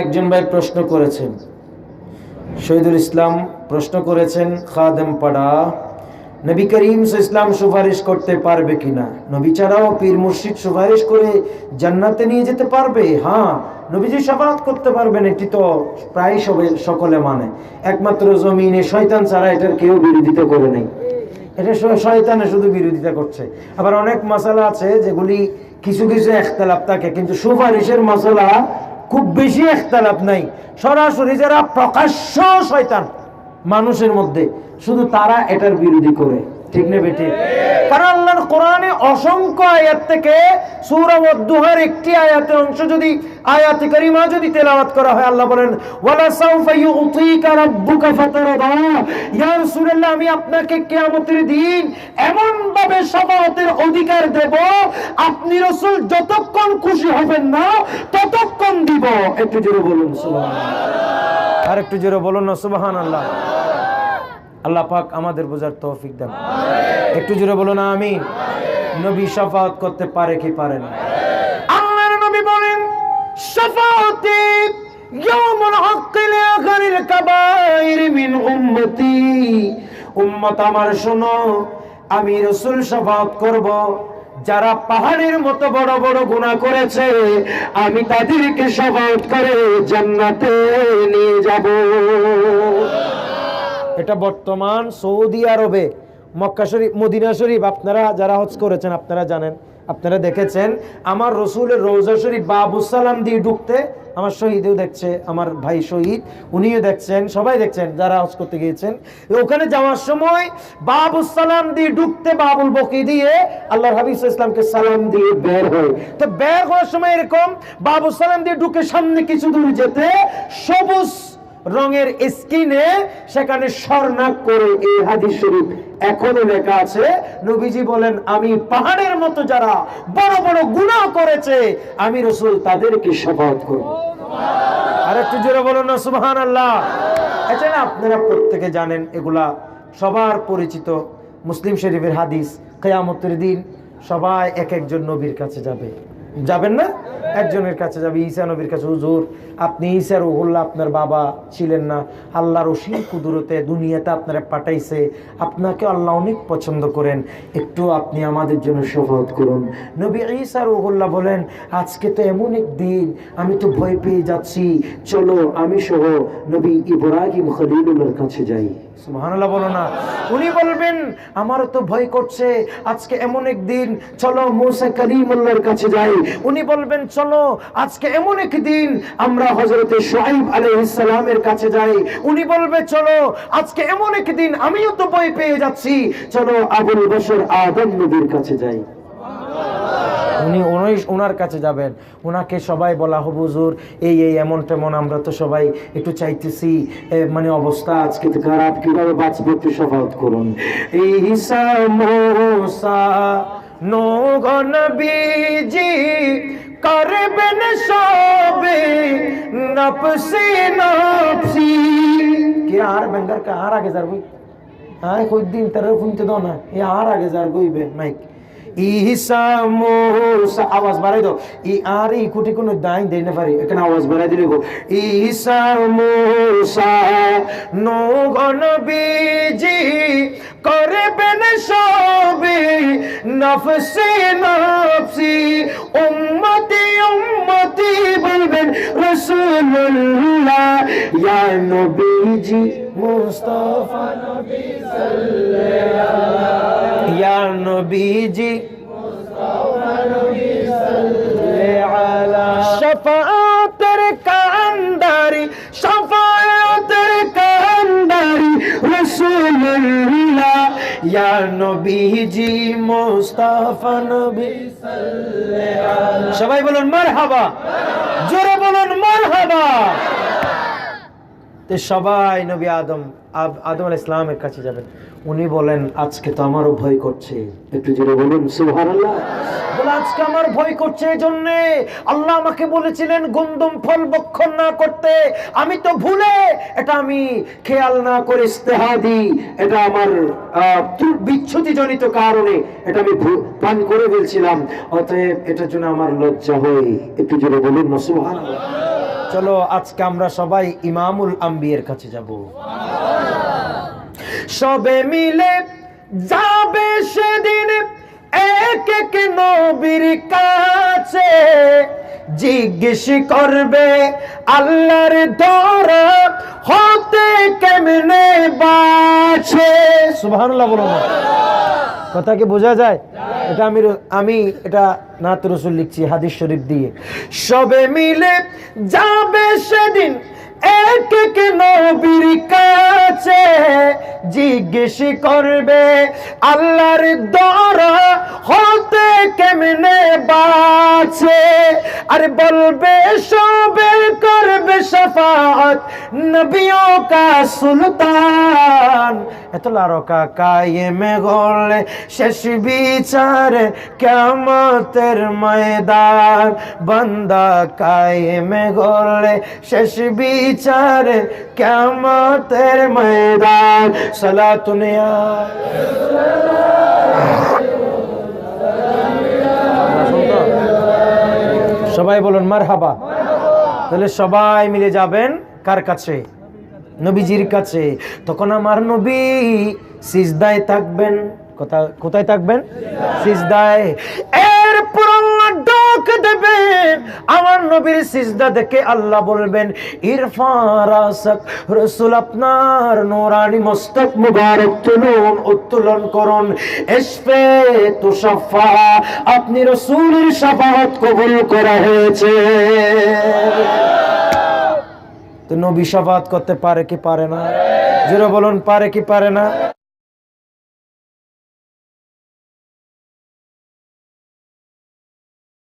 একজন ভাই প্রশ্ন করেছেন, শহীদুল ইসলাম প্রশ্ন করেছেন, খাদেম পাড়া, নবী করিম ইসলাম সুপারিশ করতে পারবে কিনা? নবী ছাড়াও পীর মুর্শিদ সুপারিশ করে জান্নাতে নিয়ে যেতে পারবে? হ্যাঁ নবীজি সাফাত করতে পারবেন, এটি তো প্রায় সবাই সকলে মানে। একমাত্র জমিনে শয়তান ছাড়া এটার কেউ বিরোধিতা করে নেই। এটা শয়তানে শুধু বিরোধিতা করছে। আবার অনেক মশালা আছে যেগুলি কিছু কিছু একতলাপ থাকে, কিন্তু সুপারিশের মশলা খুব বেশি একতালাপ নাই। সরাসরি যারা প্রকাশ্য শয়তান, মানুষের মধ্যে, শুধু তারা এটার বিরোধী করে। ঠিক না বেটে কারণ কোরআনে অসংখ্য আয়াত থেকে সূরা একটি আয়াতের অংশ যদি, আয়াতে কারিমা যদি তেলাওয়াত করা হয়, আল্লাহ বলেন, ওয়ালা সাউফা ইউতিকা রাব্বুকা ফাতারদা। ইয়া রাসূলুল্লাহ, আমি আপনাকে কিয়ামতের দিন এমন ভাবে শাফাআতের অধিকার দেব, আপনি রাসূল যতক্ষণ খুশি হবেন না, ততক্ষণ দিব। একটু জোরে বলুন, সুবহানাল্লাহ। আর একটু জোরে বলুন না, সুবহানাল্লাহ। আল্লাহ পাক আমাদের বোঝার তৌফিক দেন। একটু জোরে বলুন আমি নবী শাফাত করতে পারে কি পারে না? আল্লাহর নবী বলেন শাফাতে ইয়াউমুল হক লিআখিরিল কাবাইর মিন উম্মতি। উম্মত আমার, শোনো, আমি রাসূল শাফাত করব। যারা পাহাড়ের মতো বড় বড় গুনাহ করেছে, আমি তাদেরকে শাফাত করে জান্নাতে নিয়ে যাব। এটা বর্তমান সৌদি আরবে, মক্কা শরীফ, মদিনা শরীফ, আপনারা যারা হজ করেছেন, আপনারা জানেন, আপনারা দেখেছেন, আমার রসুলের রৌজা শরীফ বাবুসালাম দিয়ে ঢুকতে আমার শহীদেও দেখছে, আমার ভাই শহীদ, উনিও দেখছেন, সবাই দেখছেন, যারা হজ করতে গিয়েছেন। ওখানে যাওয়ার সময় বাবুসালাম দিয়ে ঢুকতে বাবুল বকি দিয়ে আল্লাহ হাবিজ ইসলামকে সালাম দিয়ে বের হয় তো বের হওয়ার সময় এরকম বাবুসালাম দিয়ে ঢুকে সামনে কিছু দূর যেতে সবুজ রঙের স্কিনে সেখানে স্বর্ণাক করে এই হাদিস শরীফ এখনও লেখা আছে। নবীজি বলেন আমি পাহাড়ের মতো যারা বড় বড় গুনাহ করেছে আমি রসুল তাদেরকে শপথ করব। আর একটু জোরে বলুন না সুবহান আল্লাহ এছাড়া আপনারা প্রত্যেকে জানেন এগুলা সবার পরিচিত মুসলিম শরীফের হাদিস। কেয়ামতের দিন সবাই এক একজন নবীর কাছে যাবে। যাবেন না? একজনের কাছে যাবে, ঈসা নবীর কাছে, হুজুর, আপনি ঈসা রহুল্লাহ আপনার বাবা ছিলেন না। আল্লাহর অসীম কুদরতে দুনিয়াতে আপনারা পাঠাইছে আপনাকে আল্লাহ অনেক পছন্দ করেন। একটু আপনি আমাদের জন্য শপথ করুন। নবী ঈসা রহুল্লাহ বলেন, আজকে তো এমন এক দিন, আমি তো ভয় পেয়ে যাচ্ছি। চলো, আমি সহ নবী ইব্রাহিম খলিলুল্লাহর কাছে যাই। আমারও তো ভয় করছে, আজকে এমন এক দিন, চলো মুসা কালিমুল্লাহর কাছে যাই। উনি বলবেন, চলো আজকে এমন এক দিন আমরা হযরতে শুআইব আলাইহিস সালামের কাছে যাই। উনি বলবে, চলো, আজকে এমন এক দিন আমিও তো ভয় পেয়ে যাচ্ছি। চলো, আবুল বশর আদম নবীর কাছে যাই। উনি উনি ওনার কাছে যাবেন। ওনাকে সবাই বলা হবে হুজুর, এই এই, এমন তেমন আমরা তো সবাই একটু চাইতেছি। মানে অবস্থা আজকে খারাপ, কীভাবে বাঁচবো একটু শপথ করুন। এই হিসা মোসা নোগন বিজি করবেন সবে নফসি নফসি কি আর বেঙ্গার কা আর আগে যার বই হ্যাঁ কই দিন তার শুনতে দাও না এ আর আগে যার গইবে মাইক ঈসা মুসা আওয়াজ বাড়াই দাও ই আর ই কুটি কোনো দাই দেই না পারি এখানে আওয়াজ বাড়াই দিলে গো ঈসা মুসা নগণ বিজি করবেন সবে নফসি নফসি উম্মতি উম্মতি বলবেন ইয়া নবীজি মুস্তাফা ইয়া নবীজি শফাতের কান্দারি শফাতের কান্দারি রাসূলুল্লাহ ইয়া নবীজি মুস্তাফা নবী সবাই বলুন, মারহাবা। জোরে বলুন মারহাবা তো সবাই নবী আদম আদম আল ইসলামের কাছে যাবেন। উনি বলেন, আজকে তো আমারও ভয় করছে। একটু জোরে বলুন আজকে আমার ভয় করছে এই আল্লাহ আমাকে বলেছিলেন ফল বক্ষণ না করতে। আমি তো ভুলে, এটা আমি খেয়াল না করে ইস্তেহাদি এটা আমার বিচ্ছুতি জনিত কারণে এটা আমি পান করে ফেলছিলাম। অতএব এটার জন্য আমার লজ্জা হয়। একটু জোরে বলুন, সুবহানাল্লাহ। চলো, আজকে আমরা সবাই ইমামুল আম্বিয়ের কাছে যাব। সবে মিলে যাবে সেদিন এক এক নবীর কাছে। জিজ্ঞেস করবে, আল্লাহর ধরা হতে কেমনে বাছে? সুবহানাল্লাহ বলো কথা কি বোঝা যায়? এটা আমি আমি এটা নাত রসুল লিখছি, হাদিস শরীফ দিয়ে। সবে মিলে যাবে সেদিন কাছে, জিজ্ঞেস করবে আল্লাহর দরা হতে কেমনে বাছে? আরে বলবে, সবে করবে শফাত নবিयों का সুলতান। এত লারকা কায়েমে সালাতুনিয়া সবাই বলুন মার হাবা তাহলে সবাই মিলে যাবেন কার কাছে? নবীজির কাছে। তখন আমার নবী সিজদায় থাকবেন। কোথা- কোথায় থাকবেন? সিজদায়। এর আল্লাহ ডাক দেবেন আমার নবীর সিজদা দেখে আল্লাহ বলবেন ইরফারাসাক রসুল আপনার নোরানি মস্তক মুবারক তুলুন উত্তোলন করুন। এসপে তুষাফা, আপনি রসুলের শাফাত কবুল করা হয়েছে। তো নবী শাফাত করতে পারে কি পারে না? জোরে বলুন পারে কি পারে না?